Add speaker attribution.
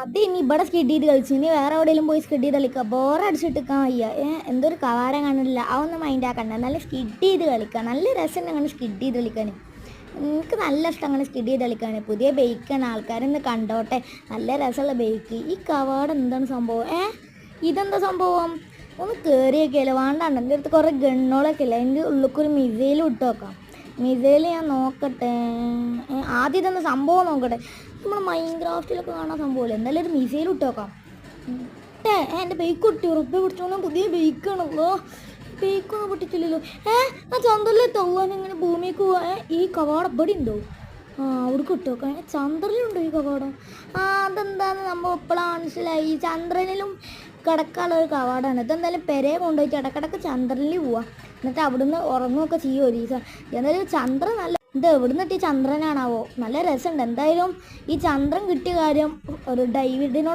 Speaker 1: അത് ഇനി ഇവിടെ സ്കിഡ് ചെയ്ത് കളിച്ചു. ഇനി വേറെ എവിടെയെങ്കിലും പോയി സ്കിഡ് ചെയ്ത് കളിക്കുക ബോറടിച്ചിട്ടിക്കാൻ വയ്യ. എന്തൊരു കവാരം കാണില്ല അതൊന്നും മൈൻഡ് ആക്കണ്ട. നല്ല സ്കിഡ് ചെയ്ത് കളിക്കുക നല്ല രസം അങ്ങനെ സ്കിഡ് ചെയ്ത് കളിക്കാൻ എനിക്ക് നല്ല ഇഷ്ടം അങ്ങനെ സ്കിഡ് ചെയ്ത് കളിക്കാൻ പുതിയ ബൈക്കാണ് ആൾക്കാരൊന്ന് കണ്ടോട്ടെ. നല്ല രസമുള്ള ബൈക്ക് ഈ കവാടം എന്താണ് സംഭവം? ഏ ഇതെന്താ സംഭവം? ഒന്ന് കയറിയൊക്കെയല്ലോ വേണ്ടാണ്ട് എന്റെ അടുത്ത് കുറേ ഗണ്ണോളൊക്കെ ഇല്ല? എന്റെ ഉള്ളിക്കൊരു മിസൈലും ഇട്ട് വെക്കാം. മിസൈൽ ഞാൻ നോക്കട്ടെ. ആദ്യം ഇതൊന്ന് സംഭവം നോക്കട്ടെ. നമ്മൾ മൈൻക്രാഫ്റ്റിലൊക്കെ കാണാൻ സംഭവമില്ല എന്തായാലും ഒരു മിസൈൽ ഇട്ട് ഇട്ടേ എന്റെ ബൈക്ക് പൊട്ടി ഉറപ്പ് പിടിച്ചോളാം പുതിയ ബൈക്കാണല്ലോ ബൈക്കൊന്നും പൊട്ടിച്ചില്ലല്ലോ. ഏ ആ ചന്ദ്രനിലെ തള്ളാൻ ഇങ്ങനെ ഭൂമിക്ക് പോവാ. ഈ കവാടം ഇവിടെ ഉണ്ടോ? ആ അവിടെ കിട്ടുമോ ചന്ദ്രനിലുണ്ടോ ഈ കവാടം? ആ അതെന്താന്ന് നമ്മൾ ഇപ്പോഴാണ് മനസ്സിലായി. ചന്ദ്രനിലും കിടക്കാനുള്ള ഒരു കവാടാണ്. ഇതെന്തായാലും പെരയെ കൊണ്ടുപോയിട്ട് ഇടക്കിടക്ക് ചന്ദ്രനിൽ പോവാം. എന്നിട്ട് അവിടുന്ന് ഉറങ്ങുകയൊക്കെ ചെയ്യും ഒരു ദിവസം എന്തായാലും ചന്ദ്രൻ നല്ല ഇത് എവിടുന്ന് എത്തിയ ചന്ദ്രനാണാവോ? നല്ല രസമുണ്ട്. എന്തായാലും ഈ ചന്ദ്രൻ കിട്ടിയ കാര്യം ഒരു ഡൈവിഡിനോട്